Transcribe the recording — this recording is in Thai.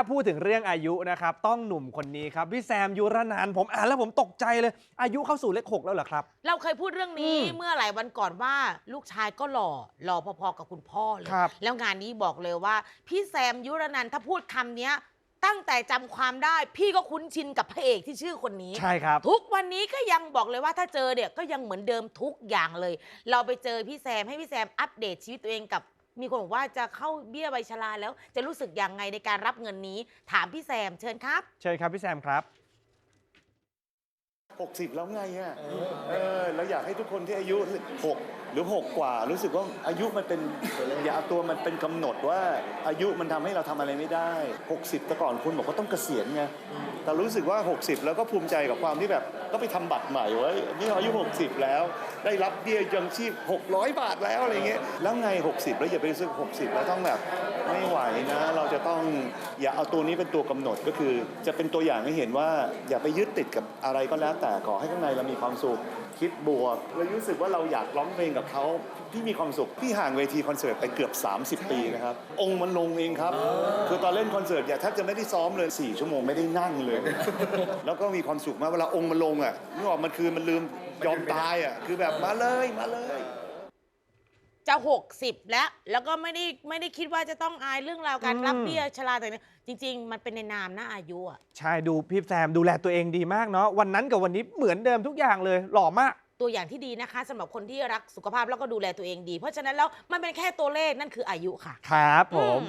ถ้าพูดถึงเรื่องอายุนะครับ ต้องหนุ่มคนนี้ครับพี่แซมยุรนันท์ผมอ่านแล้วผมตกใจเลย อายุเข้าสู่เลขหกแล้วเหรอครับ เราเคยพูดเรื่องนี้อืมเมื่อหลายวันก่อนว่าลูกชายก็หล่อหล่อพอๆกับคุณพ่อเลย ครับ แล้วงานนี้บอกเลยว่า พี่แซมยุรนันท์ถ้าพูดคำเนี้ย ตั้งแต่จำความได้ พี่ก็คุ้นชินกับพระเอกที่ชื่อคนนี้ ใช่ครับ ทุกวันนี้ก็ยังบอกเลยว่าถ้าเจอเนี่ยก็ยังเหมือนเดิมทุกอย่างเลย เราไปเจอพี่แซมให้พี่แซมอัปเดตชีวิตตัวเองกับ มีคนบอกว่าจะเข้าเบี้ยใบชราแล้ว จะรู้สึกยังไงในการรับเงินนี้ ถามพี่แซมเชิญครับ เชิญครับพี่แซมครับ 60 แล้วไงอะเออแล้วอยากให้ทุกคนที่อายุ 6 หรือ 6 กว่า รู้สึกว่าอายุมันเป็นอย่าเอาตัวมันเป็นกำหนดว่าอายุมันทำให้เราทำอะไรไม่ได้ 60แต่ก่อนคุณบอกว่าต้องเกษียณไงแต่รู้สึกว่า 60 แล้วก็ภูมิใจกับความที่แบบก็ไปทำบัตรใหม่ไว้นี่อายุ 60 แล้ว ได้รับเบี้ยยังชีพ 600 บาทแล้วอะไรเงี้ยแล้วไง 60 แล้วอย่าไปรู้สึก 60 แล้วต้องแบบไม่ไหว จะต้องอย่าเอาตัวนี้เป็นตัวกำหนดก็คือ จะเป็นตัวอย่างให้เห็นว่า อย่าไปยึดติดกับอะไรก็แล้วแต่ขอให้ข้างในเรามีความสุขคิดบวกเรารู้สึกว่าเราอยากร้องเพลงกับเขาพี่มีความสุขพี่ห่างเวทีคอนเสิร์ตไปเกือบ 30 ปีนะครับ องค์มันลงเองครับ คือตอนเล่นคอนเสิร์ตอย่าแทบจะไม่ได้ซ้อมเลย 4 ชั่วโมงไม่ได้นั่งเลย แล้วก็มีความสุขมากเวลาองค์มันลงอะนึกออกมันคือมันลืมยอมตายอะคือแบบมาเลยมาเลย จะ 60 แล้ว แล้วก็ไม่ได้ไม่ได้คิดว่าจะต้องอายเรื่องราวการอืมรับเบี้ยชราแต่างๆจริง ๆ มันเป็นในนามหน้าอายุอะใช่ดูพี่แซมดูแลตัวเองดีมากเนาะวันนั้นกับวันนี้เหมือนเดิมทุกอย่างเลยหล่อมาก ตัวอย่างที่ดีนะคะสำหรับคนที่รักสุขภาพแล้วก็ดูแลตัวเองดี เพราะฉะนั้นแล้วมันเป็นแค่ตัวเลขนั่นคืออายุค่ะ ครับผมอืม